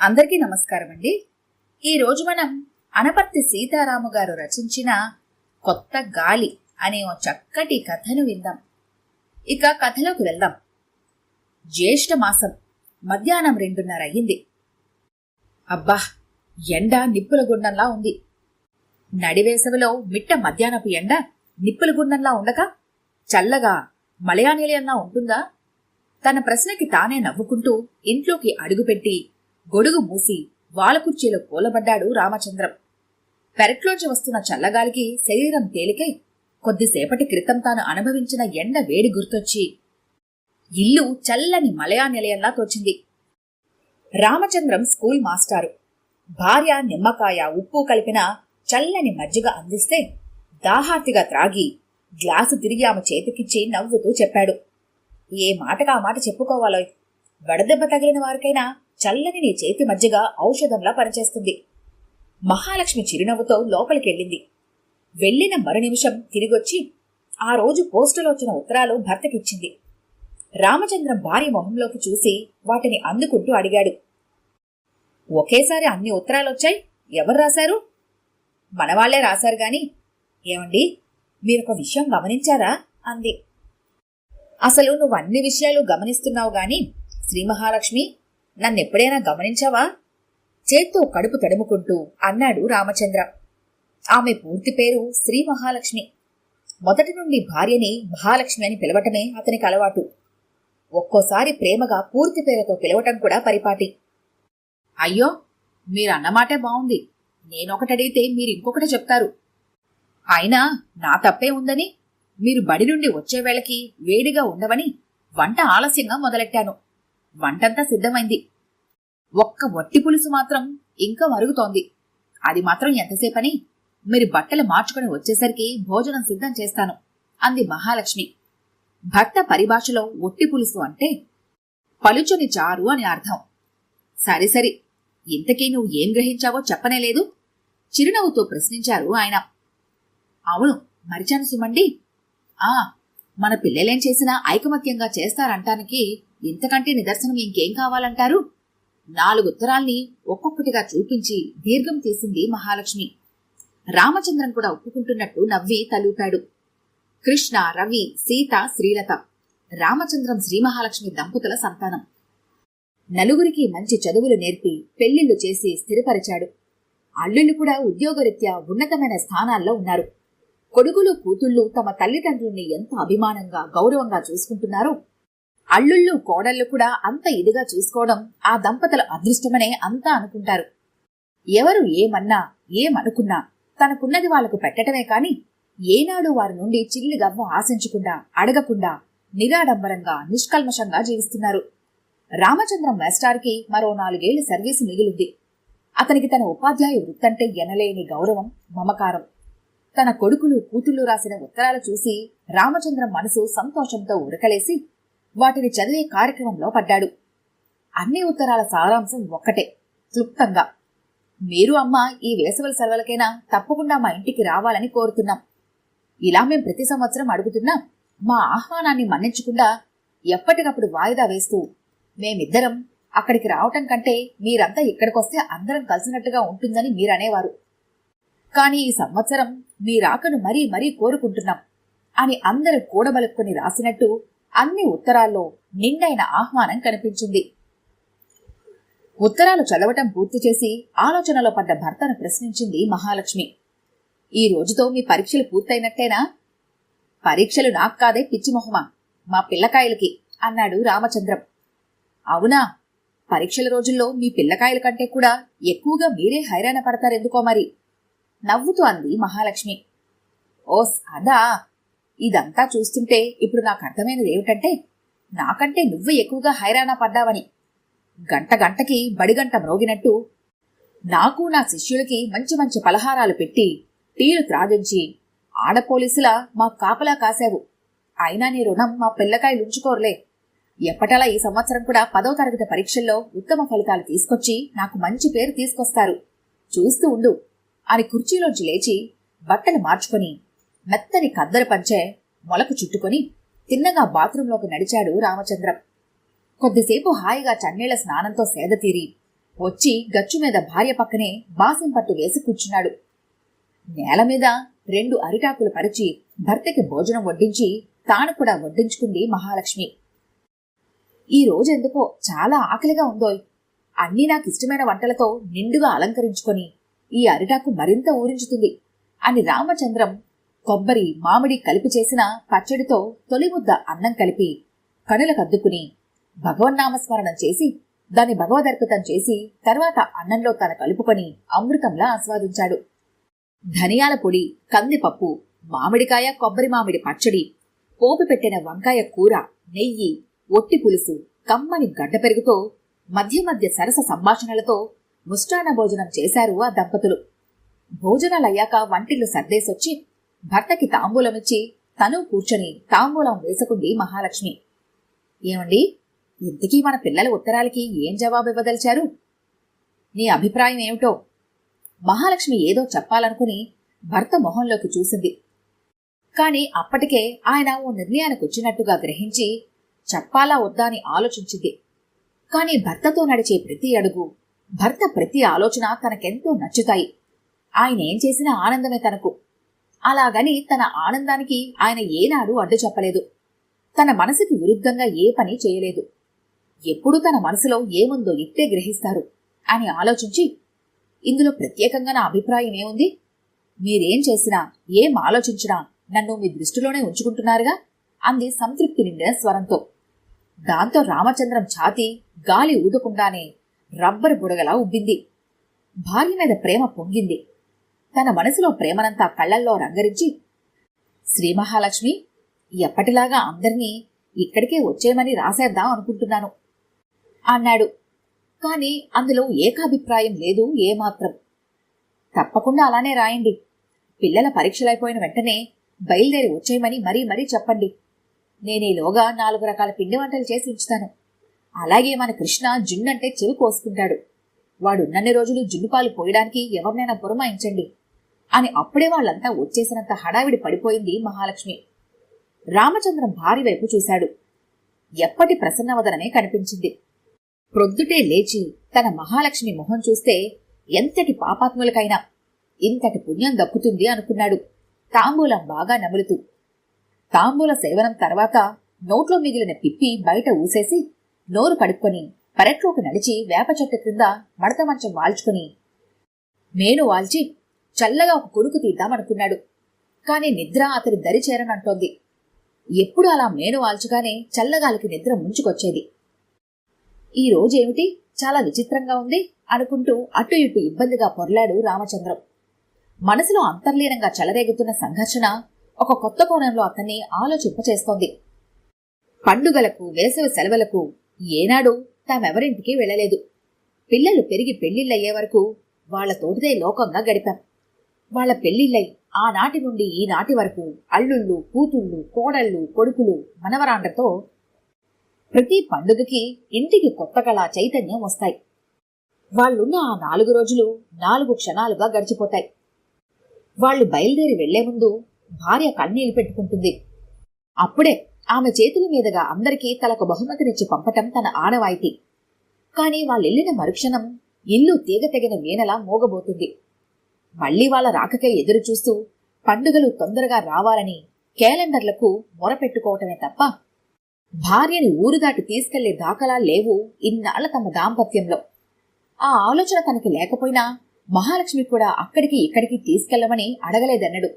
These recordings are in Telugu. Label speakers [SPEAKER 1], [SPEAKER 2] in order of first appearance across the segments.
[SPEAKER 1] అందరికీ నమస్కారం అండి. ఈరోజు మనం అనపర్తి సీతారాము గారు రచించిన కొత్త గాలి అనే ఓ చక్కటి కథను విందాం. ఇక కథలోకి వెళ్దాం. జ్యేష్ఠ మాసం మధ్యాహ్నం రెండున్నర అయ్యింది. అబ్బా ఎండ నిప్పుల గుండంలా ఉంది. నడివేసవిలో మిట్ట మధ్యాహ్నపు ఎండ నిప్పుల గుండంలా ఉండక? చల్లగా మలయానిలయంలా ఉంటుందా? తన ప్రశ్నకి తానే నవ్వుకుంటూ ఇంట్లోకి అడుగుపెట్టి గొడుగు మూసి వాలకుర్చీలో కూలబడ్డాడు రామచంద్రం. పెరట్లోంచి వస్తున్న చల్లగాలికి శరీరం తేలికై కొద్దిసేపటి క్రితం తాను అనుభవించిన ఎండ వేడి గుర్తొచ్చి ఇల్లు చల్లని మలయా నిలయంలా తోచింది. రామచంద్రం స్కూల్ మాస్టారు. భార్య నిమ్మకాయ ఉప్పు కలిపిన చల్లని మజ్జిగ అందిస్తే దాహార్తిగా త్రాగి గ్లాసు తిరిగి ఆమె చేతికిచ్చి నవ్వుతూ చెప్పాడు. ఏ మాటగా ఆ మాట చెప్పుకోవాలో వడదెబ్బ తగిలిన వారికైనా చల్లని నీ చేతి మధ్యగా ఔషధంలా పనిచేస్తుంది. మహాలక్ష్మి చిరునవ్వుతో లోపలికెళ్ళింది. వెళ్ళిన మరు నిమిషం తిరిగొచ్చి ఆ రోజు పోస్టులో వచ్చిన ఉత్తరాలు భర్తకిచ్చింది. రామచంద్రం భార్య మొహంలోకి చూసి వాటిని అందుకుంటూ అడిగాడు. ఒకేసారి అన్ని ఉత్తరాలొచ్చాయి? ఎవరు రాశారు? మనవాళ్ళే రాశారు గాని. ఏమండి? మీరొక విషయం గమనించారా? అంది. అసలు నువ్వు అన్ని విషయాలు గమనిస్తున్నావు గాని శ్రీ మహాలక్ష్మి నన్నెప్పుడైనా గమనించావా? చేత్తో కడుపు తడుముకుంటూ అన్నాడు రామచంద్ర. ఆమె పూర్తి పేరు శ్రీ మహాలక్ష్మి. మొదటి నుండి భార్యని మహాలక్ష్మి అని పిలవటమే అతనికి అలవాటు. ఒక్కోసారి ప్రేమగా పూర్తి పేరుతో పిలవటం కూడా పరిపాటి. అయ్యో మీరన్నమాటే బావుంది. నేనొకటి అడిగితే మీరు ఇంకొకటి చెప్తారు. అయినా నా తప్పే ఉందని మీరు బడి నుండి వచ్చే వేళకి వేడిగా ఉండవని వంట ఆలస్యంగా మొదలెట్టాను. వంటంతా సిద్ధమైంది. ఒక్క వట్టి పులుసు మాత్రం ఇంకా మరుగుతోంది. అది మాత్రం ఎంతసేపని? మీరు బట్టలు మార్చుకుని వచ్చేసరికి భోజనం సిద్ధం చేస్తాను అంది మహాలక్ష్మి. భర్త పరిభాషలో ఒట్టి పులుసు అంటే పలుచని చారు అని అర్థం. సరే సరి ఇంతకీ నువ్వు ఏం గ్రహించావో చెప్పనే లేదు. చిరునవ్వుతో ప్రశ్నించారు ఆయన. అవును మరిచాను సుమండి. ఆ మన పిల్లలేం చేసినా ఐకమత్యంగా చేస్తారంటానికి ఇంతకంటే నిదర్శనం ఇంకేం కావాలంటారు? నాలుగు ఉత్తరాల్ని ఒక్కొక్కటిగా చూపించి దీర్ఘం తీసింది మహాలక్ష్మి. రామచంద్రం కూడా ఒప్పుకుంటున్నట్టు నవ్వి తలూపాడు. కృష్ణ రవి సీత శ్రీలత. రామచంద్రం శ్రీ మహాలక్ష్మి దంపతుల సంతానం. నలుగురికి మంచి చదువులు నేర్పి పెళ్ళిళ్ళు చేసి స్థిరపరిచాడు. అల్లుళ్ళు కూడా ఉద్యోగరీత్యా ఉన్నతమైన స్థానాల్లో ఉన్నారు. కొడుకులు కూతుళ్ళు తమ తల్లిదండ్రుల్ని ఎంత అభిమానంగా గౌరవంగా చూసుకుంటున్నారో అల్లుళ్ళు కోడళ్ళు కూడా అంత ఇదిగా చూసుకోవడం ఆ దంపతుల అదృష్టమనే అంతా అనుకుంటారు. ఎవరు ఏమన్నా ఏమనుకున్నా తనకున్నది వాళ్ళకు పెట్టటమే కాని ఏనాడు వారి నుండి చిల్లి గవ్వ ఆశించకుండా అడగకుండా నిరాడంబరంగా నిష్కల్మషంగా జీవిస్తున్నారు. రామచంద్రం మేస్టార్కి మరో నాలుగేళ్ళ సర్వీసు మిగిలింది. అతనికి తన ఉపాధ్యాయ వృత్తంటే ఎనలేని గౌరవం మమకారం. తన కొడుకులు కూతుళ్ళు రాసిన ఉత్తరాలు చూసి రామచంద్రం మనసు సంతోషంతో ఉరకలేసి వాటిని చదివే కార్యక్రమంలో పడ్డాడు. అన్ని ఉత్తరాల సారాంశం ఒక్కటే క్లుప్తంగా. మీరు అమ్మ ఈ వేసవల సెలవులకైనా తప్పకుండా మా ఇంటికి రావాలని కోరుతున్నాం. ఇలా మేం ప్రతి సంవత్సరం అడుగుతున్నా మా ఆహ్వానాన్ని మన్నించకుండా ఎప్పటికప్పుడు వాయిదా వేస్తూ మేమిద్దరం అక్కడికి రావటం కంటే మీరంతా ఇక్కడికొస్తే అందరం కలిసినట్టుగా ఉంటుందని మీరనేవారు. కానీ ఈ సంవత్సరం మీ రాకను మరీ మరీ కోరుకుంటున్నాం అని అందరూ కూడబలుక్కుని రాసినట్టు అన్ని ఉత్తరాల్లో నిండైన ఆహ్వానం కనిపించింది. ఉత్తరాలు చదవటం పూర్తి చేసి ఆలోచనలో పడ్డ భర్తను ప్రశ్నించింది మహాలక్ష్మి. ఈ రోజుతో మీ పరీక్షలు పూర్తయినట్టేనా? పరీక్షలు నాకు కాదే పిచ్చిమొహమా మా పిల్లకాయలకి అన్నాడు రామచంద్రం. అవునా పరీక్షల రోజుల్లో మీ పిల్లకాయల కంటే కూడా ఎక్కువగా మీరే హైరాణ పడతారెందుకో మరి? నవ్వుతూ అంది మహాలక్ష్మి. ఓస్ అదా ఇదంతా చూస్తుంటే ఇప్పుడు నాకు అర్థమైనది ఏమిటంటే నాకంటే నువ్వే ఎక్కువగా హైరాణ పడ్డావని. గంట గంటకి బడిగంట మ్రోగినట్టు నాకు నా శిష్యులకి మంచి మంచి పలహారాలు పెట్టి టీలు త్రాగించి ఆడపోలీసులా మా కాపలా కాశావు. అయినా నీ రుణం మా పిల్లకాయలు ఉంచుకోరులే. ఎప్పటలా ఈ సంవత్సరం కూడా పదో తరగతి పరీక్షల్లో ఉత్తమ ఫలితాలు తీసుకొచ్చి నాకు మంచి పేరు తీసుకొస్తారు. చూస్తూ ఉండు. అని కుర్చీలోంచి లేచి బట్టలు మార్చుకొని మెత్తని కద్దరి పంచే మొలకు చుట్టుకొని తిన్నగా బాత్రూంలోకి నడిచాడు రామచంద్రం. కొద్దిసేపు హాయిగా చన్నీళ్ళ స్నానంతో సేద తీరి వచ్చి గచ్చు మీద భార్య పక్కనే బాసం పట్టు వేసి కూర్చున్నాడు. నేల మీద రెండు అరిటాకులు పరిచి భర్తకి భోజనం వడ్డించి తాను కూడా వడ్డించుకుంది మహాలక్ష్మి. ఈ రోజెందుకో చాలా ఆకలిగా ఉందోయ్. అన్నీ నాకు ఇష్టమైన వంటలతో నిండుగా అలంకరించుకొని ఈ అరిటాకు మరింత ఊరించుతుంది అని రామచంద్రం కొబ్బరి మామిడి కలిపి చేసిన పచ్చడితో తొలి ముద్ద అన్నం కలిపి కనులకద్దుకుని భగవన్నామస్మరణం చేసి దాన్ని భగవదర్పితం చేసి తర్వాత అన్నంలో తన కలుపుకొని అమృతంలా ఆస్వాదించాడు. ధనియాల పొడి కందిపప్పు మామిడికాయ కొబ్బరి మామిడి పచ్చడి పోపు పెట్టిన వంకాయ కూర నెయ్యి ఒట్టి పులుసు కమ్మని గడ్డ పెరుగుతో మధ్య మధ్య సరస సంభాషణలతో ముష్టాన భోజనం చేశారు ఆ దంపతులు. భోజనాలయ్యాక వంటిల్లు సర్దేసొచ్చి భర్తకి తాంబూలమిచ్చి తను కూర్చొని తాంబూలం వేసుకుంది మహాలక్ష్మి. ఏమండి? ఇంతకీ మన పిల్లల ఉత్తరాలకి ఏం జవాబు ఇవ్వదలిచారు? నీ అభిప్రాయం ఏమిటో? మహాలక్ష్మి ఏదో చెప్పాలనుకుని భర్త మొహంలోకి చూసింది. కాని అప్పటికే ఆయన ఓ నిర్ణయానికి వచ్చినట్టుగా గ్రహించి చెప్పాలా వద్దా అని ఆలోచించింది. కాని భర్తతో నడిచే ప్రతి అడుగు భర్త ప్రతి ఆలోచన తనకెంతో నచ్చుతాయి. ఆయన ఏం చేసినా ఆనందమే తనకు. అలాగని తన ఆనందానికి ఆయన ఏనాడు అడ్డు చెప్పలేదు. తన మనసుకి విరుద్ధంగా ఏ పని చేయలేదు. ఎప్పుడు తన మనసులో ఏముందో ఇట్టే గ్రహిస్తారు అని ఆలోచించి ఇందులో ప్రత్యేకంగా నా అభిప్రాయం ఏముంది? మీరేం చేసినా ఏం ఆలోచించినా నన్ను మీ దృష్టిలోనే ఉంచుకుంటున్నారుగా? అంది సంతృప్తి నిండిన స్వరంతో. దాంతో రామచంద్రం ఛాతి గాలి ఊదకుండానే రబ్బరు బుడగలా ఉబ్బింది. భార్య మీద ప్రేమ పొంగింది. తన మనసులో ప్రేమనంతా కళ్ళల్లో రంగరించి శ్రీ మహాలక్ష్మి ఎప్పటిలాగా అందరినీ ఇక్కడికే వచ్చేయమని రాసేద్దాం అనుకుంటున్నాను అన్నాడు. కాని అందులో ఏకాభిప్రాయం లేదు ఏమాత్రం. తప్పకుండా అలానే రాయండి. పిల్లల పరీక్షలైపోయిన వెంటనే బయలుదేరి వచ్చేయమని మరీ మరీ చెప్పండి. నేనేలోగా నాలుగు రకాల పిండి వంటలు చేసి ఉంచుతాను. అలాగే మన కృష్ణ జున్నంటే చెవి కోసుకుంటాడు. వాడున్నన్ని రోజులు జున్నుపాలు పోయడానికి ఎవరినైనా పురమాయించండి అని అప్పుడే వాళ్ళంతా వచ్చేసినంత హడావిడి పడిపోయింది మహాలక్ష్మి. రామచంద్రం భార్య వైపు చూశాడు. ఎప్పటి ప్రసన్నవదనమే కనిపించింది. ప్రొద్దుటే లేచి తన మహాలక్ష్మి మొహం చూస్తే ఎంతటి పాపాత్ములకైనా ఇంతటి పుణ్యం దక్కుతుంది అనుకున్నాడు. తాంబూలం బాగా నములుతూ తాంబూల సేవనం తర్వాత నోట్లో మిగిలిన పిప్పి బయట ఊసేసి నోరు కడుక్కొని పెరట్లోకి నడిచి వేప చెట్టు క్రింద మడత మంచం వాల్చుకుని మేను వాల్చి చల్లగా ఒక కొడుకు తీద్దామనుకున్నాడు కానీ నిద్ర అతని దరి చేరనంటోంది ఎప్పుడు అలా మేను వాల్చుగానే చల్లగాలికి నిద్ర ముంచుకొచ్చేది. ఈ రోజేమిటి చాలా విచిత్రంగా ఉంది అనుకుంటూ అటు ఇటు ఇబ్బందిగా పొరలాడు రామచంద్రం. మనసులో అంతర్లీనంగా చెలరేగుతున్న సంఘర్షణ ఒక కొత్త కోణంలో అతన్ని ఆలోచింపచేస్తోంది. పండుగలకు వేసవి సెలవులకు ఏనాడు తామెవరింటికి వెళ్ళలేదు. పిల్లలు పెరిగి పెళ్ళిళ్ళయ్యే వరకు వాళ్ళ తోటిదే లోకంగా గడిపాం. వాళ్ళ పెళ్ళిళ్ళై ఆనాటి నుండి ఈనాటి వరకు అల్లుళ్ళు కూతుళ్ళు కోడళ్ళు కొడుకులు మనవరాండ్రతో ప్రతి పండుగకి ఇంటికి కొత్త కళ చైతన్యం వస్తాయి. వాళ్ళున్న ఆ నాలుగు రోజులు నాలుగు క్షణాలుగా గడిచిపోతాయి. వాళ్ళు బయలుదేరి వెళ్ళే ముందు భార్య కన్నీళ్ళు పెట్టుకుంటుంది. అప్పుడే ఆమె చేతుల మీదుగా అందరికీ తలకు బహుమతినిచ్చి పంపటం తన ఆనవాయితీ. కాని వాళ్ళెళ్ళిన మరుక్షణం ఇల్లు తీగ తెగిన వీణలా మోగబోతుంది. మళ్ళీ వాళ్ళ రాకకే ఎదురు చూస్తూ పండుగలు తొందరగా రావాలని క్యాలెండర్లకు మొరపెట్టుకోవటమే తప్ప భార్యని ఊరు దాటి తీసుకెళ్ళే దాఖలా లేవు ఇన్నాళ్ళ తమ దాంపత్యంలో. ఆ ఆలోచన తనకి లేకపోయినా మహాలక్ష్మి కూడా అక్కడికి ఇక్కడికి తీసుకెళ్ళమని అడగలేదన్నడు.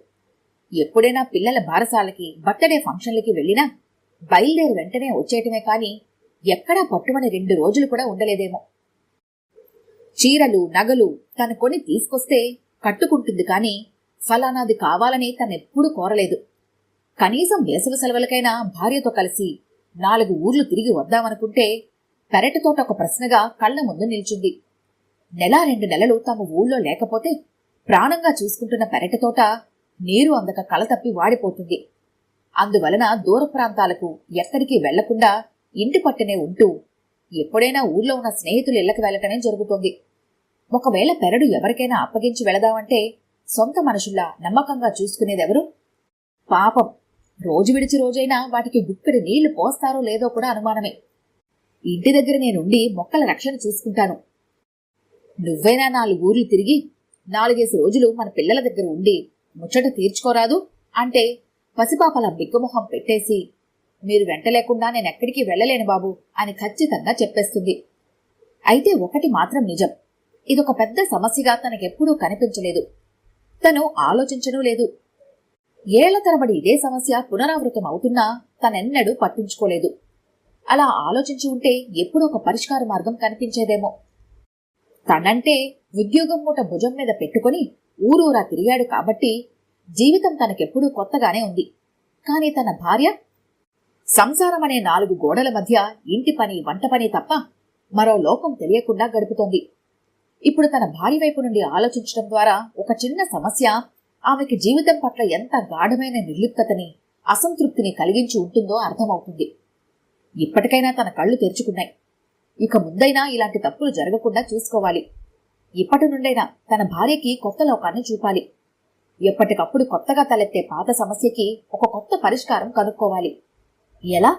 [SPEAKER 1] ఎప్పుడైనా పిల్లల బారసాలకి బర్త్డే ఫంక్షన్లకి వెళ్ళినా బయలుదేరి వెంటనే వచ్చేయటమే కాని ఎక్కడా పట్టుమని రెండు రోజులు కూడా ఉండలేదేమో. చీరలు నగలు తను కొని తీసుకొస్తే కట్టుకుంటుంది కానీ ఫలానాది కావాలని తనెప్పుడూ కోరలేదు. కనీసం వేసవి సెలవులకైనా భార్యతో కలిసి నాలుగు ఊర్లు తిరిగి వద్దామనుకుంటే పెరటితోట ఒక ప్రశ్నగా కళ్ళ ముందు నిల్చుంది. నెల రెండు నెలలు తమ ఊళ్ళో లేకపోతే ప్రాణంగా చూసుకుంటున్న పెరటితోట నీరు అందక కలతప్పి వాడిపోతుంది. అందువలన దూర ప్రాంతాలకు ఎక్కడికి వెళ్ళకుండా ఇంటి పట్టునే ఉంటూ ఎప్పుడైనా ఊర్లో ఉన్న స్నేహితులు ఇళ్ళకు వెళ్ళటమే జరుగుతోంది. ఒకవేళ పెరడు ఎవరికైనా అప్పగించి వెళదామంటే సొంత మనుషుల్లా నమ్మకంగా చూసుకునేదెవరు? పాపం. రోజు విడిచి రోజైనా వాటికి గుక్కడి నీళ్ళు పోస్తారో లేదో కూడా అనుమానమే. ఇంటి దగ్గర నేనుండి మొక్కల రక్షణ చూసుకుంటాను. నువ్వైనా నాలుగు ఊర్లు తిరిగి నాలుగేసి రోజులు మన పిల్లల దగ్గర ఉండి ముచ్చట తీర్చుకోరాదు? అంటే పసిపాపల బిగ్గమొహం పెట్టేసి మీరు వెంట లేకుండా నేను ఎక్కడికి వెళ్ళలేను బాబు అని ఖచ్చితంగా చెప్పేస్తుంది. అయితే ఒకటి మాత్రం నిజం. ఇదొక పెద్ద సమస్యగా తనకెప్పుడూ కనిపించలేదు. తను ఆలోచించనూ లేదు. ఏళ్ళ తరబడి ఇదే సమస్య పునరావృతం అవుతున్నా తనెన్నడూ పట్టించుకోలేదు. అలా ఆలోచించి ఉంటే ఎప్పుడూ ఒక పరిష్కార మార్గం కనిపించేదేమో. తనంటే ఉద్యోగం మూట భుజం మీద పెట్టుకుని ఊరూరా తిరిగాడు కాబట్టి జీవితం తనకెప్పుడూ కొత్తగానే ఉంది. కాని తన భార్య? సంసారం అనే నాలుగు గోడల మధ్య ఇంటి పని వంట పని తప్ప మరో లోకం తెలియకుండా గడుపుతోంది. ఇప్పుడు తన భార్య వైపు నుండి ఆలోచించడం ద్వారా ఒక చిన్న సమస్య ఆమెకి జీవితం పట్ల ఎంత గాఢమైన నిర్లిప్తతని అసంతృప్తిని కలిగించి ఉంటుందో అర్థమవుతుంది. ఇప్పటికైనా తన కళ్ళు తెరుచుకున్నాయి. ఇక ముందైనా ఇలాంటి తప్పులు జరగకుండా చూసుకోవాలి. ఇప్పటి నుండైనా తన భార్యకి కొత్త లోకాన్ని చూపాలి. ఎప్పటికప్పుడు కొత్తగా తలెత్తే పాత సమస్యకి ఒక కొత్త పరిష్కారం కనుక్కోవాలి. ఎలా?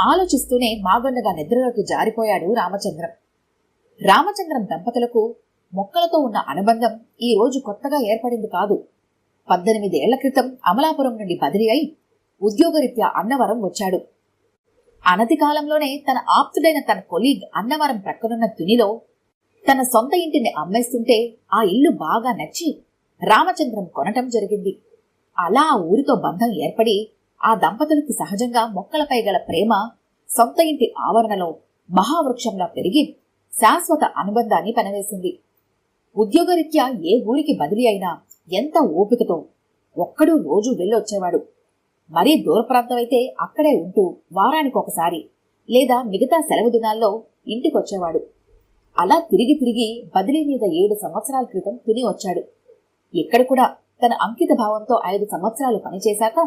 [SPEAKER 1] ఆలోచిస్తూనే మాగొండగా నిద్రలోకి జారిపోయాడు రామచంద్రం. రామచంద్రం దంపతులకు మొక్కలతో ఉన్న అనుబంధం ఈ రోజు కొత్తగా ఏర్పడింది కాదు. పద్దెనిమిదేళ్ళ క్రితం అమలాపురం నుండి బదిలీ అయి ఉద్యోగరీత్యా అన్నవరం వచ్చాడు. అనతి కాలంలోనే తన ఆప్తుడైన తన కొలీగ్ అన్నవరం ప్రక్కనున్న తునిలో తన సొంత ఇంటిని అమ్మేస్తుంటే ఆ ఇల్లు బాగా నచ్చి రామచంద్రం కొనటం జరిగింది. అలా ఆ ఊరితో బంధం ఏర్పడి ఆ దంపతులకి సహజంగా మొక్కలపై గల ప్రేమ సొంత ఇంటి ఆవరణలో మహావృక్షంలా పెరిగి శాశ్వత అనుబంధాన్ని పెనవేసింది. ఉద్యోగరీత్యా ఏ ఊరికి బదిలీ అయినా ఎంత ఓపికతో ఒక్కడూ రోజు వెళ్ళొచ్చేవాడు. మరీ దూర ప్రాంతం అయితే అక్కడే ఉంటూ వారానికొకసారి లేదా మిగతా సెలవు దినాల్లో ఇంటికొచ్చేవాడు. అలా తిరిగి తిరిగి బదిలీ మీద ఏడు సంవత్సరాల క్రితం తుని వచ్చాడు. ఇక్కడ కూడా తన అంకిత భావంతో ఐదు సంవత్సరాలు పనిచేశాక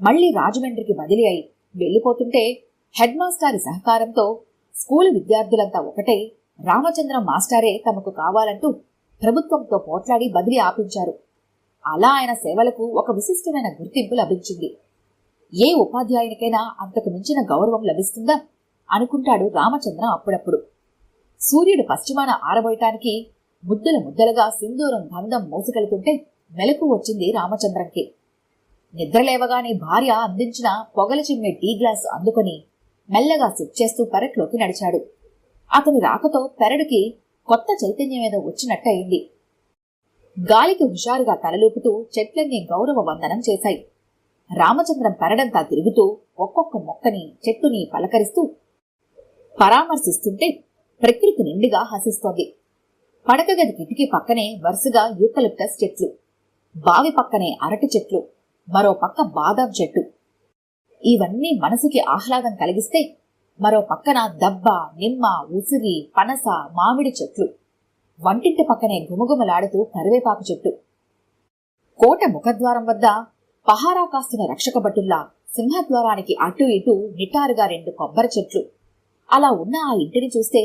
[SPEAKER 1] మళ్ళీ రాజమండ్రికి బదిలీ అయి వెళ్ళిపోతుంటే హెడ్ మాస్టారి సహకారంతో స్కూలు విద్యార్థులంతా ఒకటే రామచంద్రం మాస్టారే తమకు కావాలంటూ ప్రభుత్వంతో పోట్లాడి బదిలీ ఆపించారు. అలా ఆయన సేవలకు ఒక విశిష్టమైన గుర్తింపు లభించింది. ఏ ఉపాధ్యాయునికైనా అంతకు మించిన గౌరవం లభిస్తుందా? అనుకుంటాడు రామచంద్ర అప్పుడప్పుడు. సూర్యుడు పశ్చిమాన ఆరబోయటానికి ముద్దలు ముద్దలుగా సింధూరం గంధం మోసుకెళ్తుంటే మెలకు వచ్చింది రామచంద్రంకి. నిద్రలేవగానే భార్య అందించిన పొగలు చిమ్మే టీ గ్లాస్ అందుకొని మెల్లగా సిప్ చేస్తూ పెరట్లోకి నడిచాడు. అతని రాకతో పెరడుకి కొత్త చైతన్యం ఏదో వచ్చినట్టయింది. గాలికి హుషారుగా తలలూపుతూ చెట్లన్నీ గౌరవ వందనం చేశాయి. రామచంద్రం పెరడంతా తిరుగుతూ ఒక్కొక్క మొక్కని చెట్టుని పలకరిస్తూ పరామర్శిస్తుంటే ప్రకృతి నిండుగా హసిస్తోంది. పడకగది కిటికీ పక్కనే వరుసగా యూకలిప్టస్ చెట్లు బావి పక్కనే అరటి చెట్లు మరో పక్క బాదాం చెట్టు. ఇవన్నీ మనసుకి ఆహ్లాదం కలిగిస్తే మరో పక్కన దబ్బ నిమ్మ ఉసిరి పనస మామిడి చెట్లు. వంటింటి పక్కనే గుమగుమలాడుతూ కరివేపాకు చెట్టు. కోట ముఖద్వారం వద్ద పహారా కాస్తున్న రక్షక భటుల్లా సింహద్వారానికి అటు ఇటు నిటారుగా రెండు కొబ్బరి చెట్లు. అలా ఉన్న ఆ ఇంటిని చూస్తే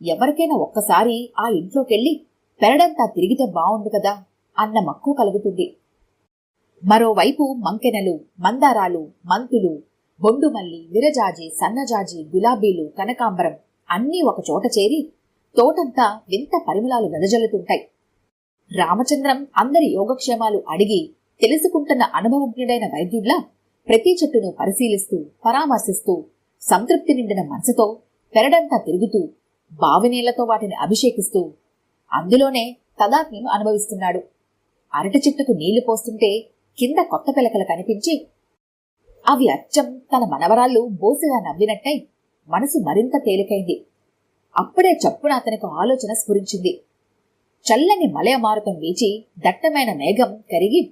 [SPEAKER 1] ఎవరికైనా ఒక్కసారి ఆ ఇంట్లోకెళ్ళి పెరడంతా తిరిగితే బావుండు కదా అన్న మక్కువ కలుగుతుంది. మరోవైపు మంకెనలు మందారాలు మంతులు బొండుమల్లి విరజాజి సన్నజాజి గులాబీలు కనకాంబరం అన్నీ ఒకచోట చేరి తోటంతా వింత పరిమళాలు వెదజల్లుతుంటాయి. రామచంద్రం అందరి యోగక్షేమాలు అడిగి తెలుసుకుంటున్న అనుభవజ్ఞుడైన వైద్యుడ్లా ప్రతి చెట్టును పరిశీలిస్తూ పరామర్శిస్తూ సంతృప్తి నిండిన మనసుతో పెరడంతా తిరుగుతూ బావినీళ్ళతో వాటిని అభిషేకిస్తూ అందులోనే తదాత్మ్యం అనుభవిస్తున్నాడు. అరటి చెట్టుకు నీళ్ళు పోస్తుంటే కింద కొత్త పిలకలు కనిపించి అవి అచ్చం తన మనవరాళ్ళు బోసిగా నవ్వినట్టై మనసు మరింత తేలికైంది. అప్పుడే చప్పున అతనికి ఆలోచన స్ఫురించింది. చల్లని మలయమారుతం వీచి దట్టమైన మేఘం కరిగి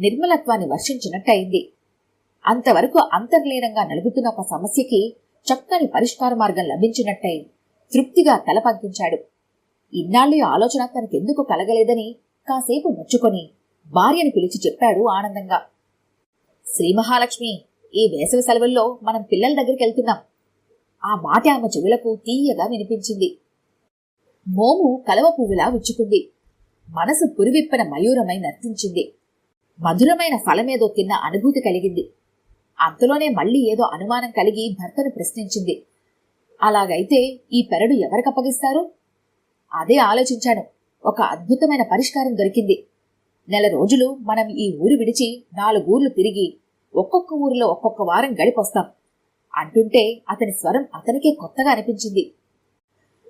[SPEAKER 1] నిర్మలత్వాన్ని వర్షించినట్టయింది. అంతవరకు అంతర్లీనంగా నలుగుతున్న ఒక సమస్యకి చక్కని పరిష్కార మార్గం లభించినట్టయి తృప్తిగా తల పంకించాడు. ఇన్నాళ్ళు ఈ ఆలోచన తనకెందుకు కలగలేదని కాసేపు నొచ్చుకొని భార్యని పిలిచి చెప్పాడు ఆనందంగా. శ్రీ మహాలక్ష్మి ఈ వేసవి సెలవుల్లో మనం పిల్లల దగ్గరికి వెళ్తున్నాం. ఆ మాట ఆమె చెవులకు తీయగా వినిపించింది. మోము కలవ పువ్వులా విచ్చుకుంది. మనసు పురివిప్పిన మయూరమై నర్తించింది. మధురమైన ఫలమేదో తిన్న అనుభూతి కలిగింది. అంతలోనే మళ్ళీ ఏదో అనుమానం కలిగి భర్తను ప్రశ్నించింది. అలాగైతే ఈ పెరడు ఎవరికప్పగిస్తారు అదే ఆలోచించాను. ఒక అద్భుతమైన పరిష్కారం దొరికింది. నెల రోజులు మనం ఈ ఊరు విడిచి నాలుగూర్లు తిరిగి ఒక్కొక్క ఊరిలో ఒక్కొక్క వారం గడిపొస్తాం. అంటుంటే అతని స్వరం అతనికే కొత్తగా అనిపించింది.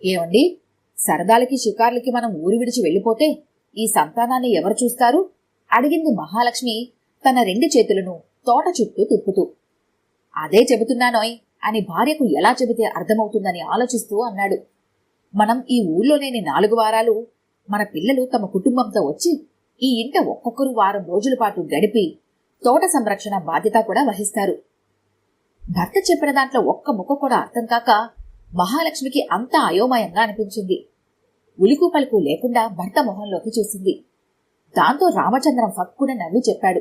[SPEAKER 1] ఏమండి? సరదాలకి షికార్లకి మనం ఊరు విడిచి వెళ్ళిపోతే ఈ సంతానాన్ని ఎవరు చూస్తారు? అడిగింది మహాలక్ష్మి తన రెండు చేతులను తోట చుట్టూ తిప్పుతూ. అదే చెబుతున్నానోయ్ అని భార్యకు ఎలా చెబితే అర్థమవుతుందని ఆలోచిస్తూ అన్నాడు. మనం ఈ ఊళ్ళోనేని నాలుగు వారాలు మన పిల్లలు తమ కుటుంబంతో వచ్చి ఈ ఇంట ఒక్కొక్కరు వారం రోజుల పాటు గడిపి తోట సంరక్షణ బాధ్యత కూడా వహిస్తారు. భర్త చెప్పిన దాంట్లో ఒక్క ముక్క కూడా అర్థం కాక మహాలక్ష్మికి అంతా అయోమయంగా అనిపించింది. ఉలికు పలుకు లేకుండా భర్త మొహంలోకి చూసింది. దాంతో రామచంద్రం ఫక్కున నవ్వి చెప్పాడు.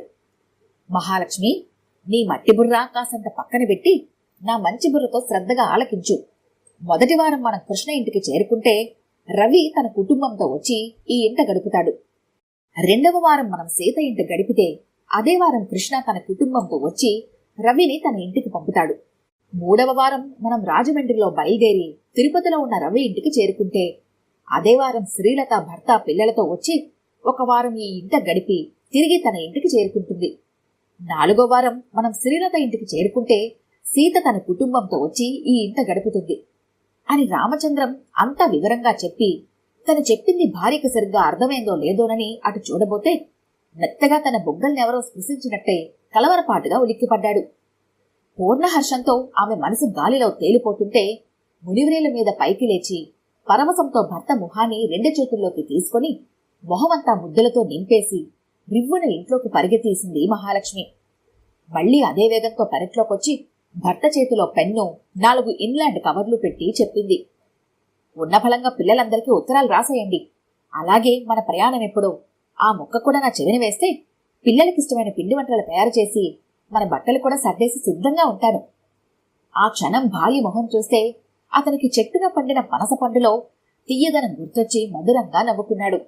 [SPEAKER 1] మహాలక్ష్మి నీ మట్టి బుర్ర కాసంత పక్కన పెట్టి నా మంచి బుర్రతో శ్రద్ధగా ఆలకించు. మొదటి వారం మనం కృష్ణ ఇంటికి చేరుకుంటే రవి తన కుటుంబంతో వచ్చి ఈ ఇంట గడుపుతాడు. రెండవ వారం మనం సీత ఇంట గడిపితే అదే వారం కృష్ణ తన కుటుంబంతో వచ్చి రవిని తన ఇంటికి పంపుతాడు. మూడవ వారం మనం రాజమండ్రిలో బయలుదేరి తిరుపతిలో ఉన్న రవి ఇంటికి చేరుకుంటే అదే వారం శ్రీలత భర్త పిల్లలతో వచ్చి ఒక వారం ఈ ఇంట గడిపి తిరిగి తన ఇంటికి చేరుకుంటుంది. నాలుగో వారం మనం శ్రీలత ఇంటికి చేరుకుంటే సీత తన కుటుంబంతో వచ్చి ఈ ఇంట గడుపుతుంది. అని రామచంద్రం అంతా వివరంగా చెప్పి తను చెప్పింది భార్యకు సరిగ్గా అర్థమైందో లేదోనని అటు చూడబోతే మెత్తగా తన బొగ్గల్నెవరో స్పృశించినట్టే కలవరపాటుగా ఉలిక్కిపడ్డాడు. పూర్ణహర్షంతో ఆమె మనసు గాలిలో తేలిపోతుంటే మునివరేల మీద పైకి లేచి పరవశంతో భర్త ముఖాన్ని రెండు చేతుల్లోకి తీసుకొని మొహమంతా ముద్దులతో నింపేసి రివ్వున ఇంట్లోకి పరిగెతీసింది మహాలక్ష్మి. మళ్ళీ అదే వేగంతో పెరట్లోకొచ్చి భర్త చేతిలో పెన్ను నాలుగు ఇన్లాండ్ కవర్లు పెట్టి చెప్పింది. ఉన్న ఫలంగా పిల్లలందరికీ ఉత్తరాలు రాసేయండి. అలాగే మన ప్రయాణం ఎప్పుడో? ఆ ముక్క కూడా నా చెవిని వేస్తే పిల్లలకిష్టమైన పిండి వంటలు తయారు చేసి మన బట్టలు కూడా సర్దేసి సిద్ధంగా ఉంటాను. ఆ క్షణం భార్య మొహం చూస్తే అతనికి చెట్టుగా పండిన పనస పండులో తీయదనం గుర్తొచ్చి మధురంగా నవ్వుకున్నాడు.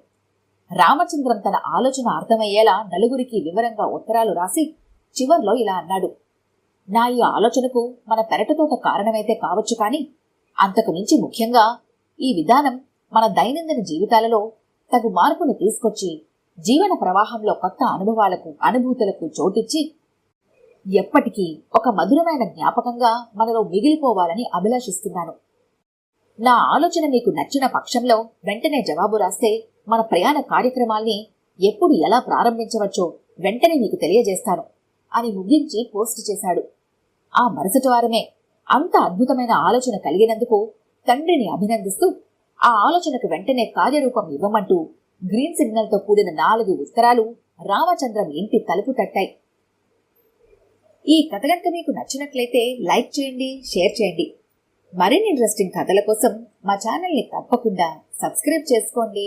[SPEAKER 1] రామచంద్రం తన ఆలోచన అర్థమయ్యేలా నలుగురికి వివరంగా ఉత్తరాలు రాసి చివర్లో ఇలా అన్నాడు. నా ఈ ఆలోచనకు మన పెరటతోట కారణమైతే కావచ్చు కాని అంతకు మించి ముఖ్యంగా ఈ విధానం మన దైనందిన జీవితాలలో తగు మార్పును తీసుకొచ్చి జీవన ప్రవాహంలో కొత్త అనుభవాలకు అనుభూతులకు చోటిచ్చి ఎప్పటికీ ఒక మధురమైన జ్ఞాపకంగా మనలో మిగిలిపోవాలని అభిలాషిస్తున్నాను. నా ఆలోచన నీకు నచ్చిన పక్షంలో వెంటనే జవాబు రాస్తే మన ప్రయాణ కార్యక్రమాల్ని ఎప్పుడు ఎలా ప్రారంభించవచ్చో వెంటనే నీకు తెలియజేస్తాను అని ముగించి పోస్ట్ చేశాడు. ఆ మరుసటి వారమే అంత అద్భుతమైన ఆలోచన కలిగినందుకు తండ్రిని అభినందిస్తూ ఆ ఆలోచనకు వెంటనే కార్యరూపం ఇవ్వమంటూ గ్రీన్ సిగ్నల్తో కూడిన నాలుగు ఉత్తరాలు రామచంద్రం ఇంటి తలుపు తట్టాయి. ఈ కథ కనుక మీకు నచ్చినట్లయితే లైక్ చేయండి షేర్ చేయండి. మరిన్ని ఇంట్రెస్టింగ్ కథల కోసం మా ఛానల్ని తప్పకుండా సబ్స్క్రైబ్ చేసుకోండి.